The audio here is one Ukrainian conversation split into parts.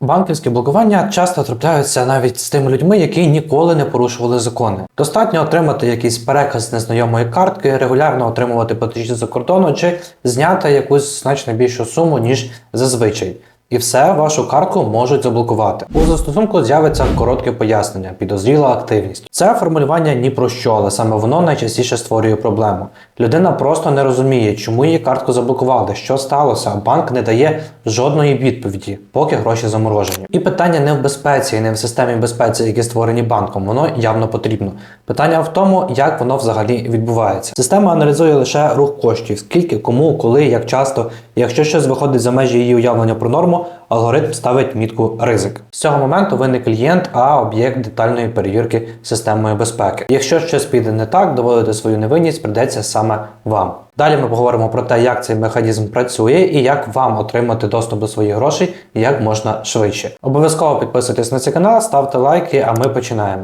Банківські блокування часто трапляються навіть з тими людьми, які ніколи не порушували закони. Достатньо отримати якийсь переказ з незнайомої картки, регулярно отримувати платежі за кордону чи зняти якусь значно більшу суму, ніж зазвичай. І все вашу картку можуть заблокувати. У застосунку з'явиться коротке пояснення, підозріла активність. Це формулювання ні про що, але саме воно найчастіше створює проблему. Людина просто не розуміє, чому її картку заблокували, що сталося, а банк не дає жодної відповіді, поки гроші заморожені. І питання не в безпеці, і не в системі безпеці, які створені банком, воно явно потрібно. Питання в тому, як воно взагалі відбувається. Система аналізує лише рух коштів, скільки, кому, коли, як часто. Якщо щось виходить за межі її уявлення про норму, алгоритм ставить мітку ризик. З цього моменту ви не клієнт, а об'єкт детальної перевірки системою безпеки. Якщо щось піде не так, доводити свою невинність придеться саме вам. Далі ми поговоримо про те, як цей механізм працює і як вам отримати доступ до своїх грошей як можна швидше. Обов'язково підписуйтесь на цей канал, ставте лайки, а ми починаємо.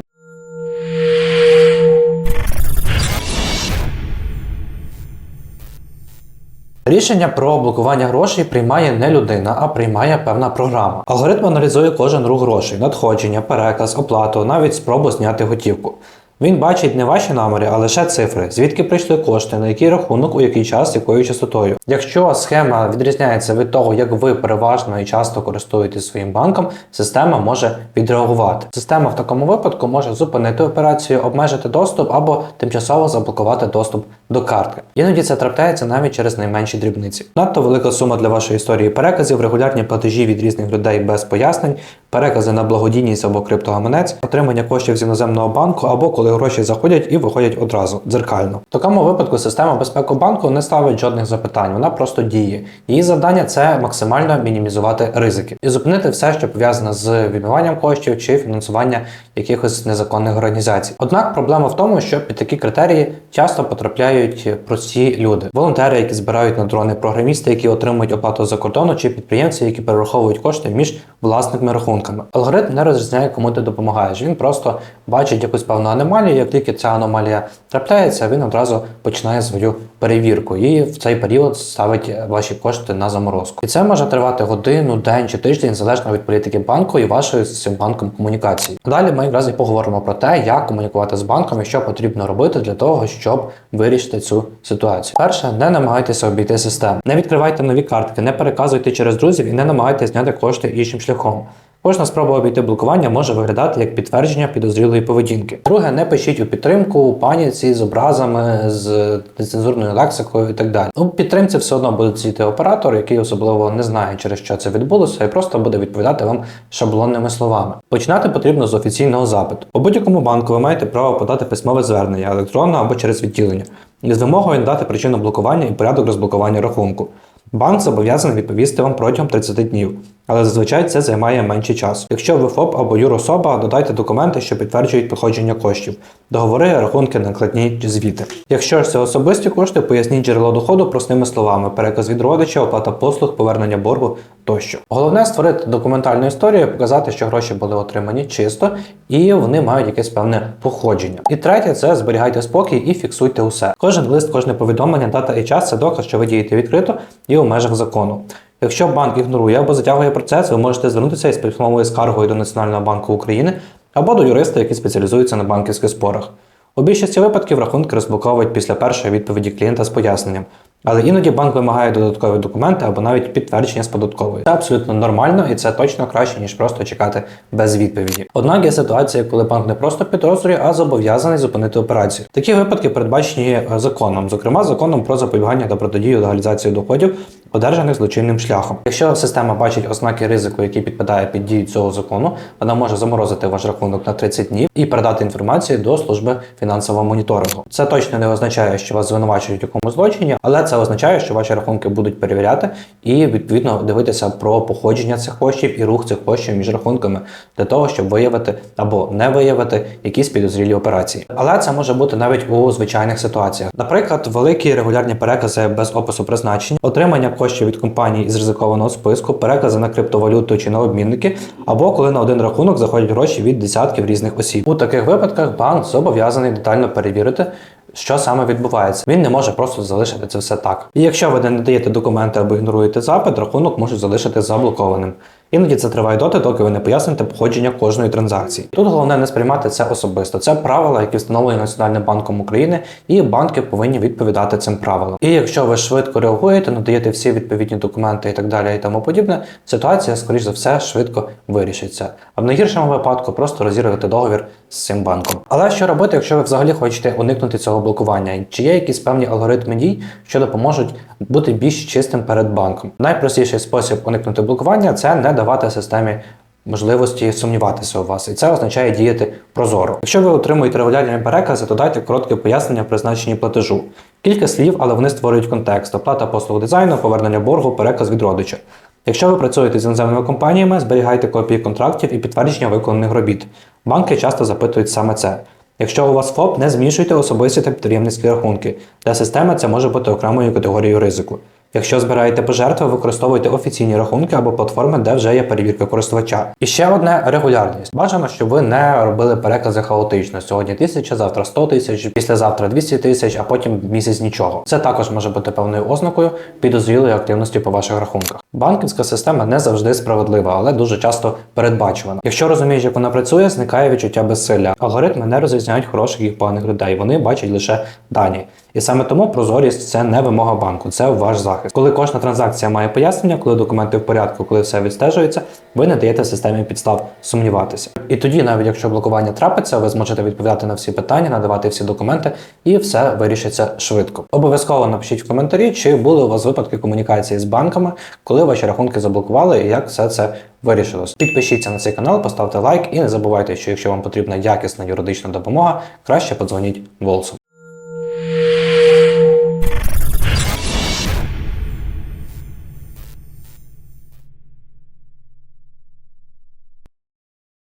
Рішення про блокування грошей приймає не людина, а приймає певна програма. Алгоритм аналізує кожен рух грошей, надходження, переказ, оплату, навіть спробу зняти готівку. Він бачить не ваші наміри, а лише цифри, звідки прийшли кошти, на який рахунок, у який час, якою частотою. Якщо схема відрізняється від того, як ви переважно і часто користуєтесь своїм банком, система може відреагувати. Система в такому випадку може зупинити операцію, обмежити доступ або тимчасово заблокувати доступ до картки. Іноді це трапляється навіть через найменші дрібниці. Надто велика сума для вашої історії переказів, регулярні платежі від різних людей без пояснень, перекази на благодійність або криптогаманець, отримання коштів з іноземного банку або коли гроші заходять і виходять одразу дзеркально. В такому випадку система безпеки банку не ставить жодних запитань, вона просто діє. Її завдання це максимально мінімізувати ризики і зупинити все, що пов'язане з відмиванням коштів чи фінансування якихось незаконних організацій. Однак проблема в тому, що під такі критерії часто потрапляють прості люди, волонтери, які збирають на дрони, програмісти, які отримують оплату за кордону, чи підприємці, які перераховують кошти між власниками рахунками. Алгоритм не розрізняє, кому ти допомагаєш. Він просто бачить якусь певну аномалію. Як тільки ця аномалія трапляється, він одразу починає свою перевірку і в цей період ставить ваші кошти на заморозку. І це може тривати годину, день чи тиждень, залежно від політики банку і вашої з цим банком комунікації. Далі ми якраз і поговоримо про те, як комунікувати з банком і що потрібно робити для того, щоб вирішити цю ситуацію. Перше, не намагайтеся обійти систему. Не відкривайте нові картки, не переказуйте через друзів і не намагайтеся зняти кошти іншим шляхом. Кожна спроба обійти блокування може виглядати як підтвердження підозрілої поведінки. Друге, не пишіть у підтримку, паніці з образами, з нецензурною лексикою і так далі. У підтримці все одно буде сидіти оператор, який особливо не знає, через що це відбулося, і просто буде відповідати вам шаблонними словами. Починати потрібно з офіційного запиту. У будь-якому банку ви маєте право подати письмове звернення електронно або через відділення, з вимогою надати причину блокування і порядок розблокування рахунку. Банк зобов'язаний відповісти вам протягом 30 днів, але зазвичай це займає менше часу. Якщо ви ФОП або юрособа, додайте документи, що підтверджують походження коштів, договори, рахунки, накладні чи звіти. Якщо ж це особисті кошти, поясніть джерело доходу простими словами: переказ від родича, оплата послуг, повернення боргу тощо. Головне створити документальну історію, показати, що гроші були отримані чисто і вони мають якесь певне походження. І третє це зберігайте спокій і фіксуйте усе. Кожен лист, кожне повідомлення, дата і час це доказ, що ви дієте відкрито і у межах закону. Якщо банк ігнорує або затягує процес, ви можете звернутися із письмовою скаргою до Національного банку України або до юриста, який спеціалізується на банківських спорах. У більшості випадків рахунки розблоковують після першої відповіді клієнта з поясненням. Але іноді банк вимагає додаткові документи або навіть підтвердження з податкової. Це абсолютно нормально і це точно краще, ніж просто чекати без відповіді. Однак є ситуація, коли банк не просто підозрює, а зобов'язаний зупинити операцію. Такі випадки передбачені законом, зокрема законом про запобігання та протидію легалізації доходів, одержаних злочинним шляхом. Якщо система бачить ознаки ризику, який підпадає під дію цього закону, вона може заморозити ваш рахунок на 30 днів і передати інформацію до служби фінансового моніторингу. Це точно не означає, що вас звинувачують у якомусь злочині, але це означає, що ваші рахунки будуть перевіряти і відповідно дивитися про походження цих коштів і рух цих коштів між рахунками для того, щоб виявити або не виявити якісь підозрілі операції. Але це може бути навіть у звичайних ситуаціях. Наприклад, великі регулярні перекази без опису призначень, отримання коштів від компаній із ризикованого списку, перекази на криптовалюту чи на обмінники, або коли на один рахунок заходять гроші від десятків різних осіб. У таких випадках банк зобов'язаний детально перевірити. Що саме відбувається? Він не може просто залишити це все так. І якщо ви не надаєте документи або ігноруєте запит, рахунок можуть залишити заблокованим. Іноді це триває доти, доки ви не поясните походження кожної транзакції. Тут головне не сприймати це особисто. Це правила, які встановлені Національним банком України, і банки повинні відповідати цим правилам. І якщо ви швидко реагуєте, надаєте всі відповідні документи і так далі, і тому подібне, ситуація, скоріш за все, швидко вирішиться. А в найгіршому випадку просто розірвати договір з цим банком. Але що робити, якщо ви взагалі хочете уникнути цього блокування? Чи є якісь певні алгоритми дій, що допоможуть бути більш чистим перед банком? Найпростіший спосіб уникнути блокування це не давати системі. Можливості сумніватися у вас, і це означає діяти прозоро. Якщо ви отримуєте регулярні перекази, то дайте коротке пояснення призначенні платежу. Кілька слів, але вони створюють контекст: оплата послуг дизайну, повернення боргу, переказ від родича. Якщо ви працюєте з іноземними компаніями, зберігайте копії контрактів і підтвердження виконаних робіт. Банки часто запитують саме це. Якщо у вас ФОП, не змішуйте особисті та підприємницькі рахунки. Для системи це може бути окремою категорією ризику. Якщо збираєте пожертви, використовуйте офіційні рахунки або платформи, де вже є перевірка користувача. І ще одне регулярність. Бажано, щоб ви не робили перекази хаотично. Сьогодні тисяча, завтра 100 тисяч, післязавтра 200 тисяч, а потім місяць нічого. Це також може бути певною ознакою підозрілої активності по ваших рахунках. Банківська система не завжди справедлива, але дуже часто передбачувана. Якщо розумієш, як вона працює, зникає відчуття безсилля. Алгоритми не розрізняють хороших і поганих людей. Вони бачать лише дані. І саме тому прозорість це не вимога банку, це ваш захист. Коли кожна транзакція має пояснення, коли документи в порядку, коли все відстежується, ви не даєте системі підстав сумніватися. І тоді, навіть якщо блокування трапиться, ви зможете відповідати на всі питання, надавати всі документи, і все вирішиться швидко. Обов'язково напишіть в коментарі, чи були у вас випадки комунікації з банками, коли ваші рахунки заблокували, і як все це вирішилось. Підпишіться на цей канал, поставте лайк і не забувайте, що якщо вам потрібна якісна юридична допомога, краще подзвоніть Волсу.